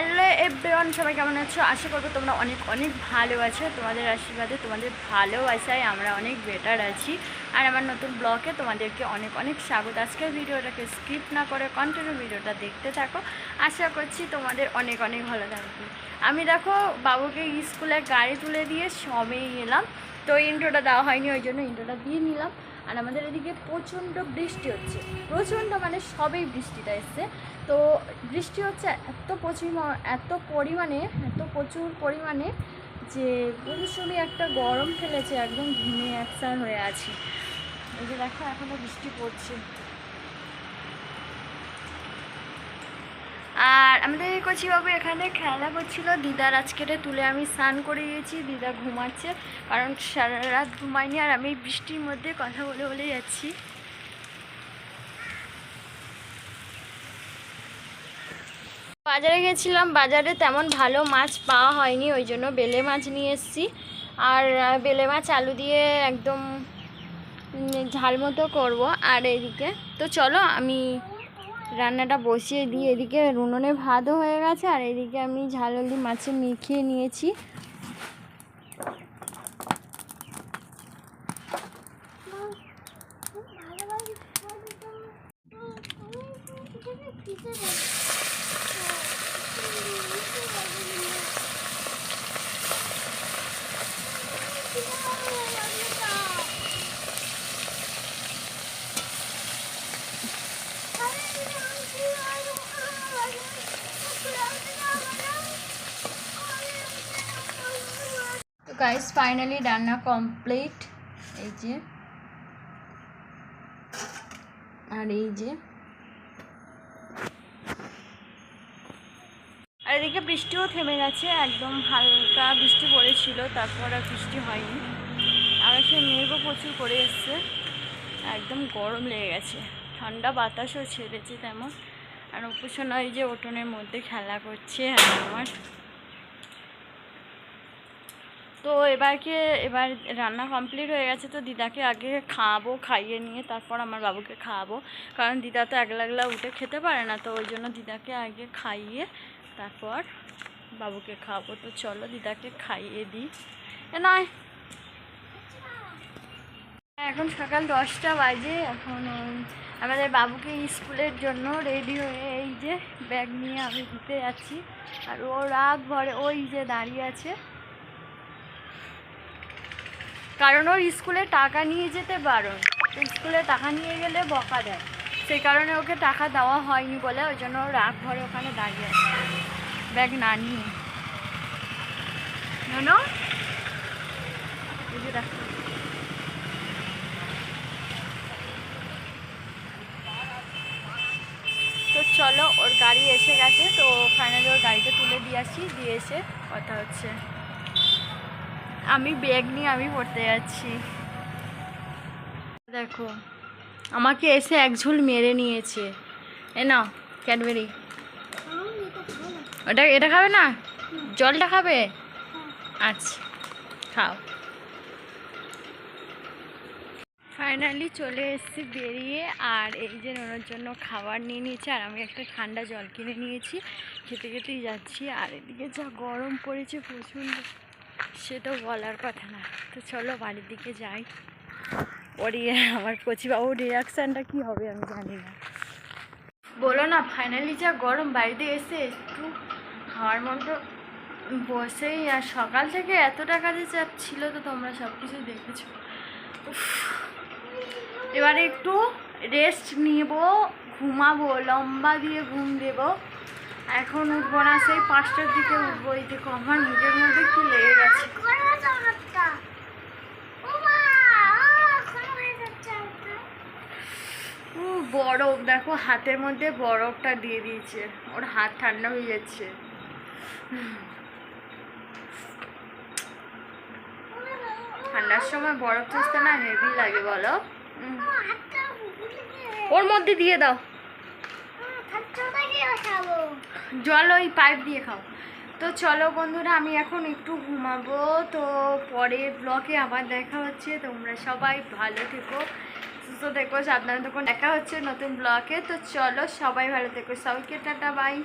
Hello everyone, সবাই কেমন আছো? আশা করব তোমরা অনেক অনেক ভালো আছো। তোমাদের আশীর্বাদে, তোমাদের ভালোবাসায় আমরা অনেক বেটার আছি। আর আমার নতুন ব্লগে তোমাদেরকে অনেক অনেক স্বাগত। আজকের ভিডিওটাকে স্কিপ না করে কন্টিনিউ ভিডিওটা দেখতে থাকো। আশা করছি তোমাদের অনেক অনেক ভালো লাগবে আমি দেখো বাবুকে স্কুলে গাড়ি তুলে দিয়ে সবেই এলাম। তো ইন্ট্রোটা দেওয়া হয়নি, ওই জন্য ইন্ট্রোটা দিয়ে নিলাম। আর আমাদের এদিকে প্রচণ্ড বৃষ্টি হচ্ছে। প্রচণ্ড মানে সবেই বৃষ্টিটা এসছে। তো বৃষ্টি হচ্ছে এত প্রচুর এত পরিমাণে, এত প্রচুর পরিমাণে যে ভীষণই একটা গরম ফেলেছে, একদম ঘুমে একসার হয়ে আছি। এই যে দেখো এখনও বৃষ্টি পড়ছে। আর আমাদের কচিবাবু এখানে খেলা করছিল। দিদার আজকেরে তুলে আমি স্নান করে দিয়েছি। দিদা ঘুমাচ্ছে, কারণ সারা রাত ঘুমায়নি আর আমি বৃষ্টির মধ্যে কথা বলে বলে যাচ্ছি। বাজারে গেছিলাম, বাজারে তেমন ভালো মাছ পাওয়া হয়নি, ওই জন্য বেলে মাছ নিয়ে এসেছি। আর বেলে মাছ আলু দিয়ে একদম ঝাল মতো করব। আর এদিকে, তো চলো আমি রান্নাটা বসিয়ে দিই। এদিকে উনুনে ভাতও হয়ে গেছে, আর এদিকে আমি ঝাল হলদি মাছে মেখিয়ে নিয়েছি। গাইস ফাইনালি রান্না কমপ্লিট এই যে, আর এই যে, আর এদিকে বৃষ্টিও থেমে গেছে, একদম হালকা বৃষ্টি পড়েছিল, তারপর আর বৃষ্টি হয়নি। আর সে মেঘও প্রচুর করে এসছে, একদম গরম লেগে গেছে। ঠান্ডা বাতাসও ছেড়েছে তেমন। আর উপাসনা এই যে উঠোনের মধ্যে খেলা করছে, আর আমার তো এবারকে, এবার রান্না কমপ্লিট হয়ে গেছে তো দিদাকে আগে খাওয়াবো, খাইয়ে নিয়ে তারপর আমার বাবুকে খাওয়াবো। কারণ দিদা তো একলা একলা উঠে খেতে পারে না, তো ওই জন্য দিদাকে আগে খাইয়ে তারপর বাবুকে খাওয়াবো। তো চলো দিদাকে খাইয়ে দিই। নয়। এখন সকাল দশটা বাজে। এখন আমাদের বাবুকে স্কুলের জন্য রেডি হয়ে এই যে ব্যাগ নিয়ে আমি দিতে যাচ্ছি। আর ও রাত ভরে ওই যে দাঁড়িয়ে আছে। কারণ ওর স্কুলে টাকা নিয়ে যেতে বারণ। স্কুলে টাকা নিয়ে গেলে বকা দেয়। সেই কারণে ওকে টাকা দেওয়া হয়নি বলে ওই জন্য রাত ভরে ওখানে দাঁড়িয়ে আছে। ব্যাগ না নিয়ে। তো চলো, ওর গাড়ি এসে গেছে, তো ফাইনালি ওর গাড়িতে তুলে দিয়ে আসি, দিয়ে এসে কথা হচ্ছে। আমি ব্যাগ নিয়ে আমি পড়তে যাচ্ছি। দেখো, আমাকে এসে এক ঝুল মেরে নিয়েছে। এ নাও, ক্যাডবেরি। ওটা, এটা খাবে না? জলটা খাবে? আচ্ছা খাও। ফাইনালি চলে এসেছি বেরিয়ে, আর এই যে ওনার জন্য খাবার নিয়ে নিয়েছি, আর আমি একটা ঠান্ডা জল কিনে নিয়েছি। খেতে খেতেই যাচ্ছি, আর এদিকে যা গরম পড়েছে প্রচণ্ড। সে তো বলার কথা না। তো চলো বাড়ির দিকে যাই। ওর ইয়ে আমার কচিবাবুর রিয়াকশানটা কী হবে আমি জানি না। বলো না ফাইনালি যা গরম, বাড়িতে এসে একটু হাওয়ার মতো বসেই আর সকাল থেকে এতটা কাজে চাপ ছিল তো তোমরা সব কিছু দেখেছ। এবারে একটু রেস্ট নিব, ঘুমাবো, লম্বা দিয়ে ঘুম দেব। এখন উঠবো না, সেই পাঁচটার দিকে উঠবো, এই দেখো আমার মুখের মধ্যে কি লেগে গেছে। বরফ, দেখো হাতের মধ্যে বরফটা দিয়ে দিয়েছে। ওর হাত ঠান্ডা হয়ে যাচ্ছে। ঠান্ডার সময় বরফ চুষতে না হেভি লাগে, বলো? ওর মধ্যে দিয়ে দাও। জল ওই পাইপ দিয়ে খাও। তো চলো বন্ধুরা, আমি এখন একটু ঘুমাবো। তো পরে ব্লকে আবার দেখা হচ্ছে। তোমরা সবাই ভালো থেকো, সুস্থ থেকো, সাবধানে থেকো। দেখা হচ্ছে নতুন ব্লকে তো চলো সবাই ভালো থেকো। সবাইকে টাটা, বাই।